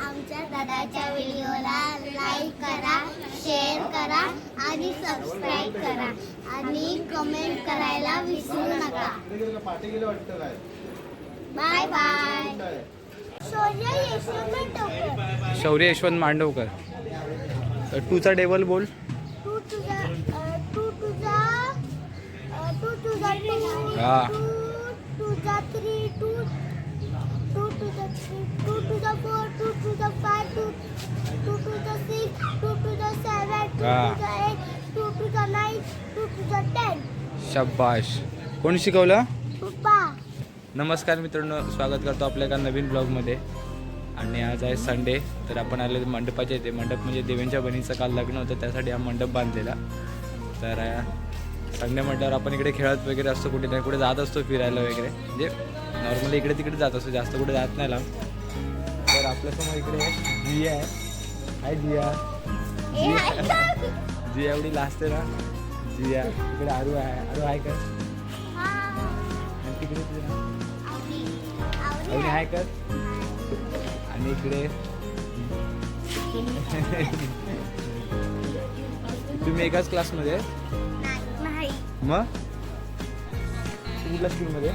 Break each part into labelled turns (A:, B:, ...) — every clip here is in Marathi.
A: आमच्या दादाच्या व्हिडिओला लाईक करा शेअर करा आणि सबस्क्राईब करा. आणि कमेंट करायला विसरू नका. बाय बाय शौर्य यशवंत टोकर
B: शौर्य यशवंत मांडवकर. तर टूचा टेबल बोल.
A: तू तुझा अ, तू तुझा अ, तू तुझा टू
B: हा.
A: टू तुझा थ्री टू टू तुझा थ्री टू तुझा फोर टू तुझा फाय टू टू तुझा सिक्स टू तुझा सेवन टू
B: हा.
A: तुझा to the तुझा नाईन to the टेन
B: शाबाश. कोण शिकवलं?
A: पप्पा
B: नमस्कार मित्रांनो स्वागत करतो आपल्या एका नवीन ब्लॉगमध्ये. आणि आज आहे संडे तर आपण आले मंडपाच्या इथे. मंडप म्हणजे देवेंच्या बहिणीचं काल लग्न होतं त्यासाठी हा मंडप बांधलेला. तर संडे म्हटल्यावर आपण इकडे खेळत वगैरे असतो कुठे ना कुठे जात असतो फिरायला वगैरे. म्हणजे नॉर्मली इकडे तिकडे जात असतो जास्त कुठे जात नाही लांब तर आपल्यासमोर इकडे जिया आहे हाय जिया? जिया एवढी लाजते ना जिया इकडे आरू आहे आरू आहे का
A: हा.
B: आणि तिकडे?
A: आवडी. आहे.
B: कर आणि इकडे तुम्ही एकाच क्लासमध्ये आहे? मग कुठल्या स्कूलमध्ये.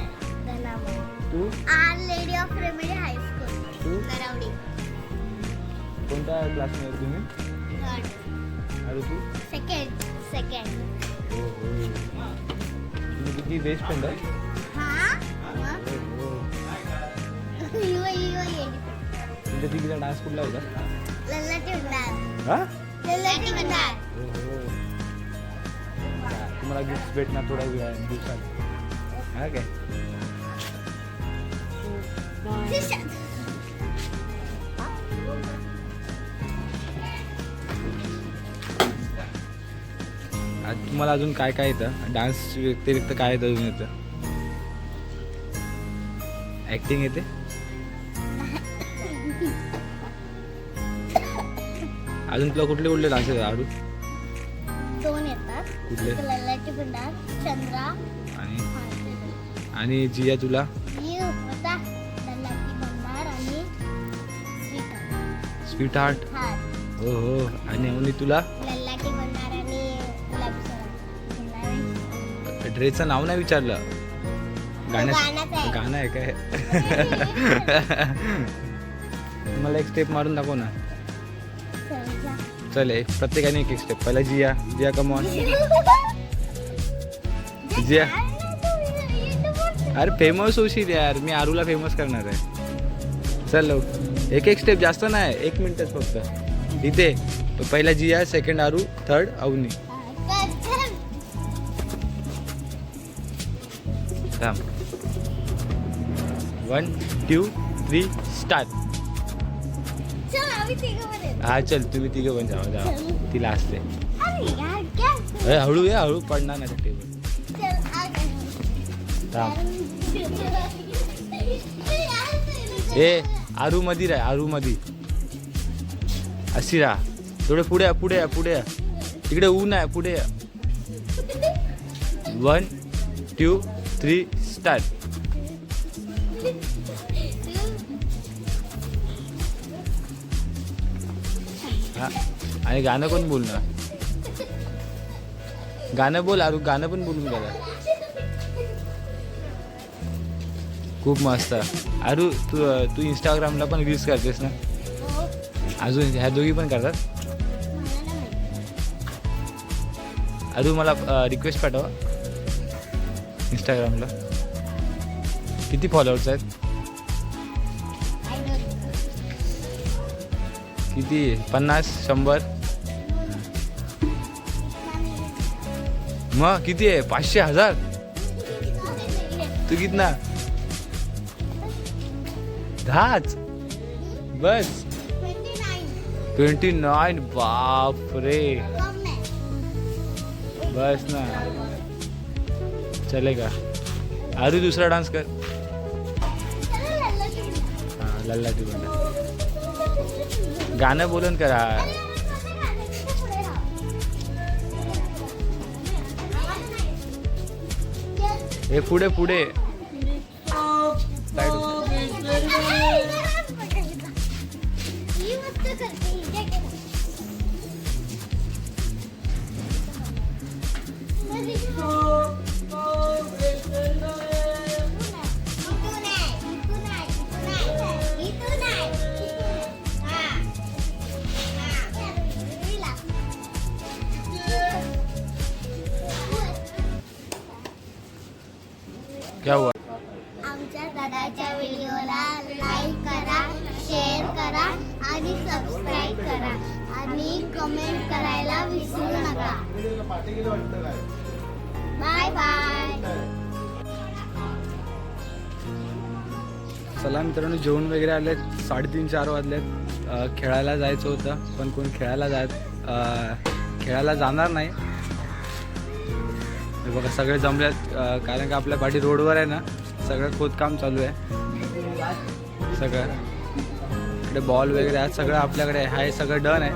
B: तू?
A: Our lady of remedy high school नरावडी
B: कोणत्या क्लासमध्ये आहे तुम्ही?
A: थर्ड.
B: अरे तू?
A: Second second.
B: तुम्ही किती बेस्ट फ्रेंड आहे?
A: हा? मग?
B: हो, हो.
A: इव इव येडी
B: तुमच्या तिकीचा डान्स कुठला होता? हा? तुम्हाला गिफ्ट भेटणार थोड्या वेळा दिवसात. हा काय? तुम्हाला अजून काय काय येतं? डान्स व्यतिरिक्त काय येतं अजून येतं? ऍक्टिंग येते? अजून तुला कुठले कुठले डान्स येतात आडू?
A: दोन येतात.
B: कुठले?
A: चंद्रा
B: आणि. आणि जिया तुला? स्वीट हार्ट
A: हा.
B: हो आणि अवनी तुला? ड्रेसचं नाव नाही विचारलं. गाण्याचं. गाणं आहे काय? मला एक स्टेप मारून दाखव ना.
A: चल,
B: एक प्रत्येकाने एक एक स्टेप पहिला जिया. जिया कमॉन जिया. अरे फेमस होशील यार. मी आरूला फेमस करणार आहे. चल लव एक एक स्टेप जास्त नाही एक मिनिटच फक्त इथे पहिला जिया सेकंड आरू थर्ड अवनी. थांब वन टू थ्री स्टार्ट. हा चल तुम्ही तिघं पण जावा जावा तिला असते
A: अरे
B: हळू ये हळू पडणार नाही टेबल. थांब ए आरू राह आरू अशी राहा थोडे पुढे या, पुढे या, पुढे या. तिकडे ऊन आहे पुढे या. वन टू थ्री स्टार्ट हा आणि गाणं कोण बोलणार? गाणं बोल आरू गाणं पण बोलून गेला खूप मस्त. अरू तू तू इंस्टाग्रामला पण रील्स करतेस ना?
A: हो.
B: अजून ह्या दोघी पण करतात. अरू मला रिक्वेस्ट पाठवा. इंस्टाग्रामला किती फॉलोअर्स आहेत. किती? पन्नास? शंभर? मग किती आहे? पाचशे हजार? तू किती ना दहाच? बस. Twenty nine. बाप रे बस ना. चलेगा. अरे दुसरा डान्स कर. हा लल्ला तू बंड गाणं बोलून करा. हे पुढे पुढे. क्या हुआ
A: आणि सबस्क्राईब करा आणि कमेंट करायला विसरू नका. बाय बाय
B: चला मित्रांनो जेवण वगैरे आले साडेतीन चार वाजलेत. खेळायला जायचं होतं पण कोण खेळायला जाय खेळायला जाणार नाही. बघा सगळे जमलेत. कारण का आपल्या पाठी रोडवर आहे ना सगळं खोदकाम चालू आहे. सगळं. इकडे बॉल वगैरे आहे सगळं आपल्याकडे आहे सगळं डन आहे.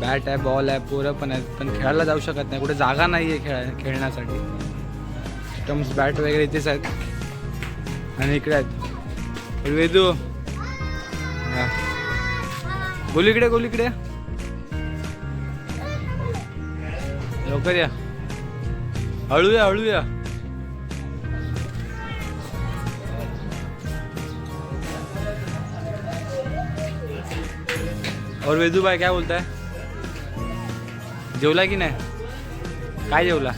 B: बॅट आहे बॉल आहे पोरं पण आहेत पण खेळायला जाऊ शकत नाही कुठे जागा नाही आहे खेळ खेळण्यासाठी. स्टम्स बॅट वगैरे इथेच आहेत. आणि इकडे आहेत. वेदू. हा. गोलीकडे गोलीकडे लवकर या. हळूया हळूया. और वेदू भाई काय बोलताय जेवला की नाही? काय जेवला?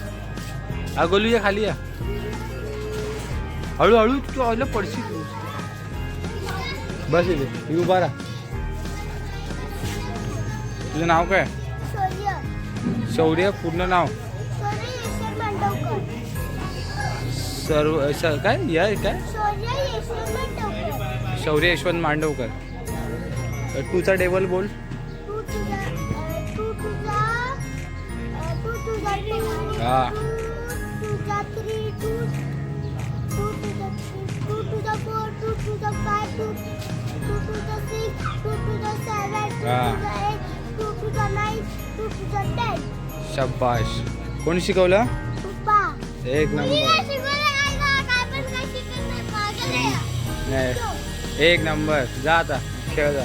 B: हा गोलू या खाली या हळू हळू तू हळू पडशी तू. बस ही उभा राहा. तुझं नाव काय?
A: शौर्य.
B: पूर्ण नाव? सर्व काय? या काय?
A: शौर्य यशवंत मांडवकर.
B: टूचा टेबल बोल. हा. शब्बाश कोण शिकवलं? एक नंबर. एक नंबर. जा आता. खेळ जा.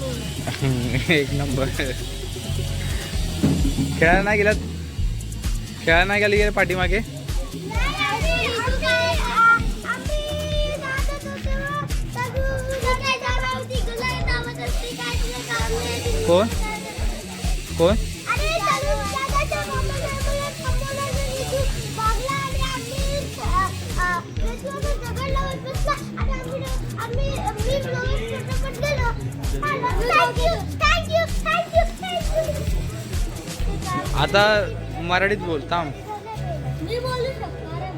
B: एक नंबर. खेळायला नाही गेलात? खेळायला नाही गेले गेले पाठीमागे? कोण? कोण? आता मराठीत बोल थांब.
A: मी बोलू शकतो अरे.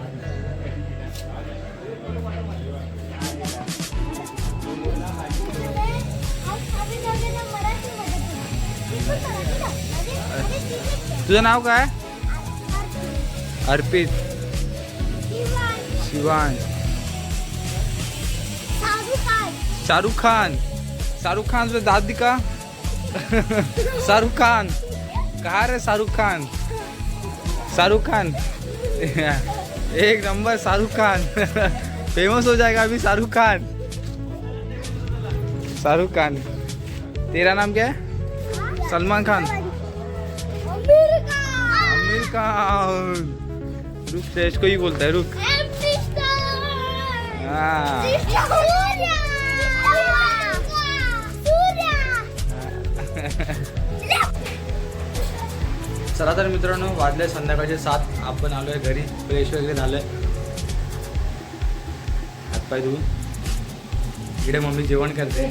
B: तुझं नाव काय? अर्पित. शिवान. शाहरुख खान. शाहरुख खान. तुझं दाद दिका शाहरुख खान. कहा रे शाहरुख खान? शाहरुख खान? एक नंबर शाहरुख खान। फ़ेमस हो जाएगा अभी शाहरुख खान। शाहरुख खान। तेरा नाम क्या है? सलमान खान। आमिर खान। रुक से इसको ही बोलता है रुक। हाँ। चला तर मित्रांनो वाजले संध्याकाळचे सात. आपण आलोय घरी. फ्रेश वगैरे झालंय. हातपाय धुवून. इकडे मम्मी जेवण करते.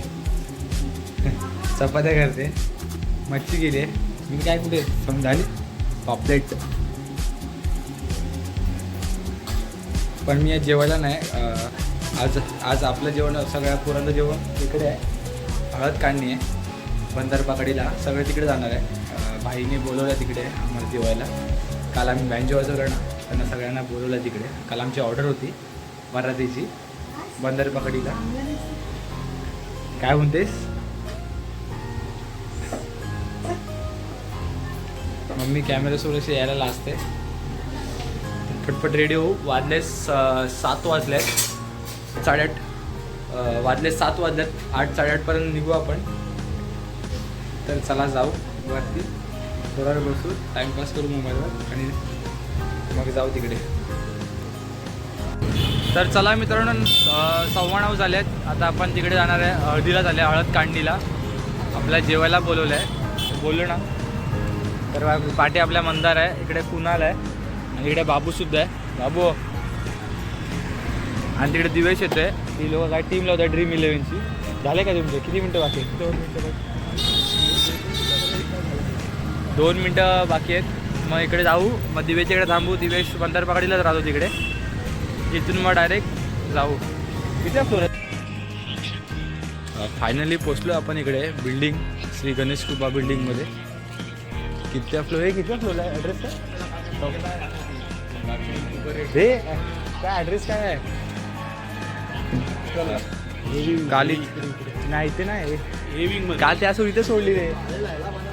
B: चपात्या करते. मच्छी गेली आहे. मी काय कुठे? समजाली पापलेट. पण मी आज जेवायला नाही. आज आज आपलं जेवण सगळ्या पोरांचं जेवण इकडे आहे. हळद काढणी आहे. बंदर पाकडीला सगळं तिकडे जाणार आहे. भाईने बोलवलं तिकडे आम्हाला जेवायला. काल आम्ही बँजो वाजवलं ना त्यांना सगळ्यांना बोलवलं तिकडे. काल आमची ऑर्डर होती वरातीची बंदर पकडीला. काय म्हणतेस? मम्मी कॅमेऱ्यासमोर अशी यायला लाजते. फटफट रेडी होऊ वाजले सात वाजले साडेआठ वाजले सात वाजल्यात आठ साडेआठपर्यंत निघू आपण. तर चला जाऊ वरती. थोडा वेळ बसू टाईमपास करू मोबाईलवर आणि मग जाऊ तिकडे. तर चला मित्रांनो अं, सव्वा नऊ झालेत. आता आपण तिकडे जाणार आहे हळदीला झाले हळद कांडणीला आपल्या जेवायला बोलवलं आहे बोललो ना. तर पाठी आपल्या मंदार आहे इकडे कुणाल आहे आणि इकडे बाबू सुद्धा आहे. बाबू. आणि तिकडे दिवेश येतोय. ती लोक काय टीम लावतात ड्रीम इलेव्हनची झाले का तुमचे? किती मिनटं बाकी? आहेत? दोन मिनटं दोन मिनटं बाकी आहेत. मग इकडे जाऊ. मग दिवेच्या इकडे थांबू. दिवेश बंदर पकडीलाच राहतो तिकडे. इथून मग डायरेक्ट जाऊ. किती फ्लोर फायनली पोचलो आपण इकडे. बिल्डिंग श्री गणेश कृपा बिल्डिंगमध्ये किती फ्लोर आहे किती फ्लोर आहे ॲड्रेस काय? काय ॲड्रेस काय आहे? काली नाही ते नाही. काल त्या सोडली रे.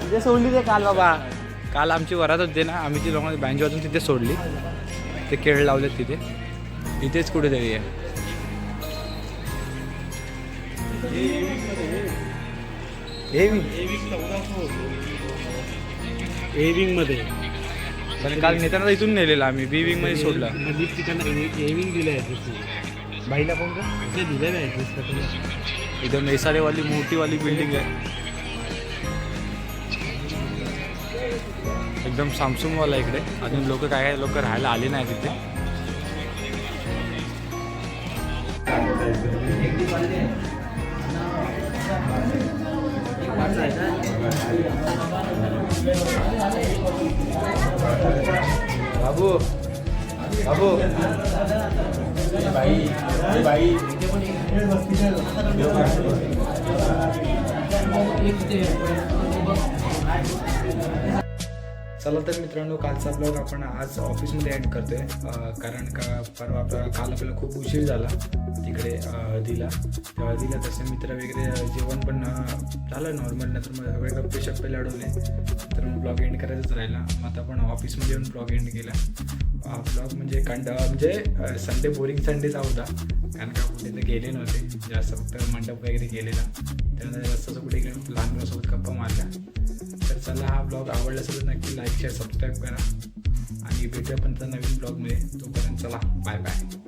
B: तिथे सोडली रे काल बाबा. काल आमची वरात होते ना आम्ही ती लोकांना बँजो वाजून तिथे सोडली. ते खेळ लावलेत तिथे. इथेच कुठेतरी आहे.
C: ए विंगमध्ये.
B: पण काल नेताना इथून नेलेला आम्ही. बी विंगमध्ये सोडला.
C: मध्ये तिकडनं ए विंग दिलं ॲड्रेस
B: बाईला फोन कर
C: ते दिलेलं ॲड्रेस
B: इथं मेसारेवाली मोठीवाली बिल्डिंग आहे. एकदम सामसुमवाला इकडे. अजून लोक काय काय लोक राहायला आले नाही तिथे बाबू बाबू. चला तर मित्रांनो कालचा ब्लॉग आपण आज ऑफिसमध्ये एंड करतोय. कारण का परवा आपला काल आपल्याला खूप उशीर झाला तिकडे दिला. तेव्हा दिला तसं तसे मित्र वगैरे जेवण पण झालं नॉर्मल नंतर मग सगळे गप्पे शप्पे लढवले तर मग ब्लॉग एंड करायचंच राहिला. मग आता आपण ऑफिसमध्ये येऊन ब्लॉग एंड केला. ब्लॉग म्हणजे कंड म्हणजे संडे बोरिंग संडेचा होता. कारण का कुठे तर गेले नव्हते. जास्त फक्त मंडप वगैरे गेलेला त्यानंतर जास्त कुठे लहान मुलासोबत गप्पा मारल्या. चला हा ब्लॉग आवडला असेल तर नक्की लाईक शेअर सबस्क्राईब करा. आणि भेटूया पण नवीन ब्लॉगमध्ये तोपर्यंत चला बाय बाय